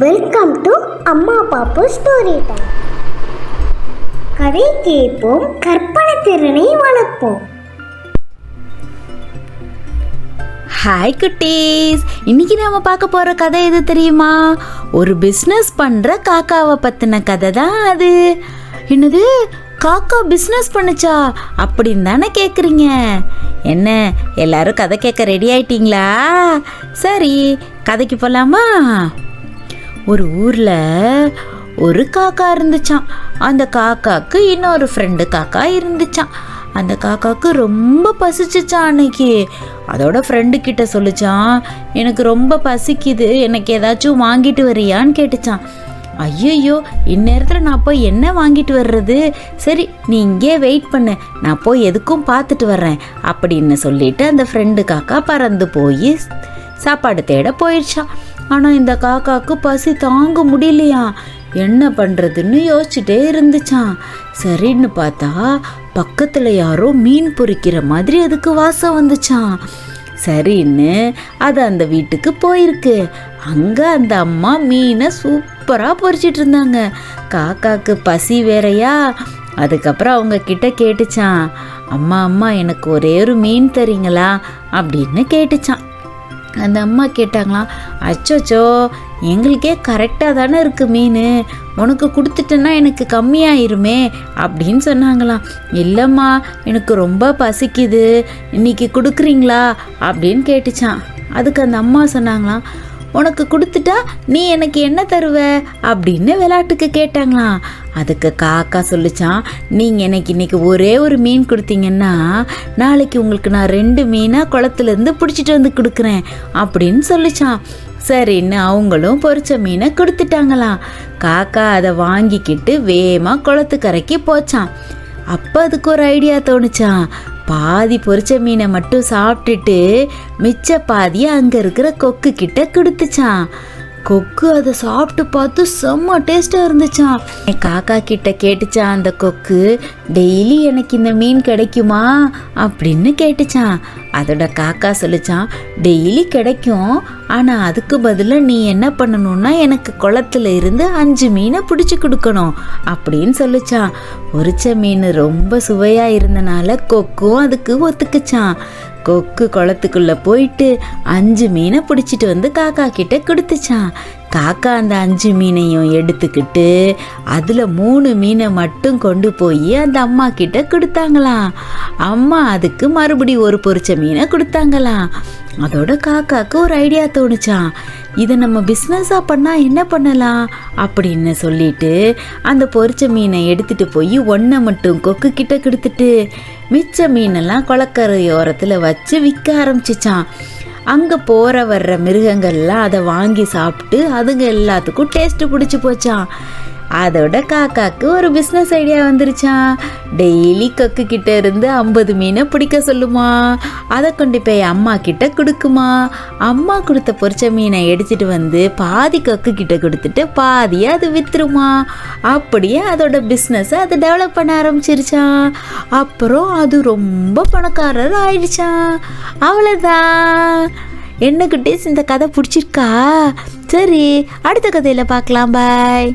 Welcome to அம்மா பாப்பு story time கதை கேட்போம் கற்பனை திறனை வளர்ப்போம். ஹாய் குட்டீஸ். இன்னைக்கு நாம பார்க்க போற கதை எது தெரியுமா? ஒரு பிஸ்னஸ் பண்ற காக்காவை பத்தின கதை தான் அது. என்னது? காக்கா பிஸ்னஸ் பண்ணுச்சா? அப்படின்னு தானே கேட்குறீங்க என்ன எல்லாரும் கதை கேட்க ரெடி ஆயிட்டீங்களா? சரி கதைக்கு போகலாமா ஒரு ஊரில் ஒரு காக்கா இருந்துச்சான் அந்த காக்காவுக்கு இன்னொரு ஃப்ரெண்டு காக்கா இருந்துச்சான் அந்த காக்காவுக்கு ரொம்ப பசிச்சுச்சான் அன்னைக்கு. அதோட ஃப்ரெண்டு கிட்ட சொல்லிச்சான் எனக்கு ரொம்ப பசிக்குது. எனக்கு ஏதாச்சும் வாங்கிட்டு வரியான்னு கேட்டுச்சான் ஐயோ இந்நேரத்தில் நான் போய் என்ன வாங்கிட்டு வர்றது? சரி நீ இங்கே வெயிட் பண்ணு. நான் போய் எதுக்கும் பார்த்துட்டு வர்றேன் அப்படின்னு சொல்லிட்டு அந்த ஃப்ரெண்டு காக்கா பறந்து போய் சாப்பாடு தேட போயிடுச்சான் ஆனால் இந்த காக்காக்கு பசி தாங்க முடியலையா? என்ன பண்ணுறதுன்னு யோசிச்சுட்டே இருந்துச்சான் சரின்னு பார்த்தா பக்கத்தில் யாரோ மீன் பொறிக்கிற மாதிரி அதுக்கு வாசம் வந்துச்சான் சரின்னு அது அந்த வீட்டுக்கு போயிருக்கு. அங்கே அந்த அம்மா மீனை சூப்பராக பொறிச்சிட்டு இருந்தாங்க. காக்காக்கு பசி வேறையா? அதுக்கப்புறம் அவங்க கிட்ட கேட்டுச்சான் அம்மா அம்மா எனக்கு ஒரே ஒரு மீன் தரீங்களா? அப்படின்னு கேட்டுச்சான் அந்த அம்மா கேட்டாங்களாம் அச்சோச்சோ எங்களுக்கே கரெக்டாக தானே இருக்குது மீன். உனக்கு கொடுத்துட்டேன்னா எனக்கு கம்மியாயிருமே அப்படின்னு சொன்னாங்களாம். இல்லைம்மா எனக்கு ரொம்ப பசிக்குது. இன்னைக்கு கொடுக்குறீங்களா? அப்படின்னு கேட்டுச்சான் அதுக்கு அந்த அம்மா சொன்னாங்களாம் உனக்கு கொடுத்துட்டா நீ எனக்கு என்ன தருவ? அப்படின்னு விளையாட்டுக்கு கேட்டாங்களாம். அதுக்கு காக்கா சொல்லிச்சான் நீங்கள் எனக்கு இன்னைக்கு ஒரே ஒரு மீன் கொடுத்தீங்கன்னா நாளைக்கு உங்களுக்கு நான் ரெண்டு மீனாக குளத்துலேருந்து பிடிச்சிட்டு வந்து கொடுக்குறேன் அப்படின்னு சொல்லிச்சான் சரின்னு அவங்களும் பொறிச்ச மீனை கொடுத்துட்டாங்களாம். காக்கா அதை வாங்கிக்கிட்டு வேகமாக குளத்துக்கரைக்கு போச்சான் அப்போ அதுக்கு ஒரு ஐடியா தோணுச்சான் பாதி பொரிச்ச மீனை மட்டும் சாப்பிட்டுட்டு மிச்ச பாதியை அங்கே இருக்கிற கொக்கு கிட்ட கொடுத்துச்சான் கொக்கு அதை சாப்பிட்டு பார்த்து செம்ம டேஸ்ட்டாக இருந்துச்சான் என் காக்கா கிட்ட கேட்டுச்சான் அந்த கொக்கு டெய்லி எனக்கு இந்த மீன் கிடைக்குமா? அப்படின்னு கேட்டுச்சான் அதோட காக்கா சொல்லிச்சான் டெய்லி கிடைக்கும். ஆனால் அதுக்கு பதிலாக நீ என்ன பண்ணணும்னா எனக்கு குளத்துல இருந்து அஞ்சு மீனை பிடிச்சி கொடுக்கணும் அப்படின்னு சொல்லிச்சான் உரிச்ச மீன் ரொம்ப சுவையாக இருந்தனால கொக்கும் அதுக்கு ஒத்துக்குச்சான் கொக்கு குளத்துக்குள்ள போயிட்டு அஞ்சு மீனை பிடிச்சிட்டு வந்து காக்கா கிட்ட கொடுத்துச்சான் காக்கா அந்த அஞ்சு மீனையும் எடுத்துக்கிட்டு அதில் மூணு மீனை மட்டும் கொண்டு போய் அந்த அம்மா கிட்ட கொடுத்தாங்களாம். அம்மா அதுக்கு மறுபடி ஒரு பொரிச்ச மீனை கொடுத்தாங்களாம். அதோட காக்காவுக்கு ஒரு ஐடியா தோணுச்சான் இதை நம்ம பிஸ்னஸாக பண்ணால் என்ன பண்ணலாம் அப்படின்னு சொல்லிட்டு அந்த பொரிச்ச மீனை எடுத்துட்டு போய் ஒன்றை மட்டும் கொக்கு கிட்ட கொடுத்துட்டு மிச்ச மீனெல்லாம் குளக்கரையோரத்தில் வச்சு விற்க ஆரம்பிச்சிச்சான் அங்கே போகிற வர்ற மிருகங்கள்லாம் அதை வாங்கி சாப்பிட்டு அதுங்க எல்லாத்துக்கும் டேஸ்ட்டு பிடிச்சி போச்சான் அதோட காக்காக்கு ஒரு பிஸ்னஸ் ஐடியா வந்துருச்சான் டெய்லி கக்கு கிட்ட இருந்து ஐம்பது மீனை பிடிக்க சொல்லுமா. அதை கொண்டு போய் அம்மா கிட்ட கொடுக்குமா. அம்மா கொடுத்த பொரிச்ச மீனை எடுத்துட்டு வந்து பாதி கக்கு கிட்ட கொடுத்துட்டு பாதியை அது வித்துருமா. அப்படியே அதோட பிஸ்னஸை அது டெவலப் பண்ண ஆரம்பிச்சிருச்சான் அப்புறம் அது ரொம்ப பணக்காரர் ஆயிடுச்சான் அவ்வளோதான் என்ன குட்டீஸ் இந்த கதை பிடிச்சிருக்கா? சரி அடுத்த கதையில் பார்க்கலாம் பாய்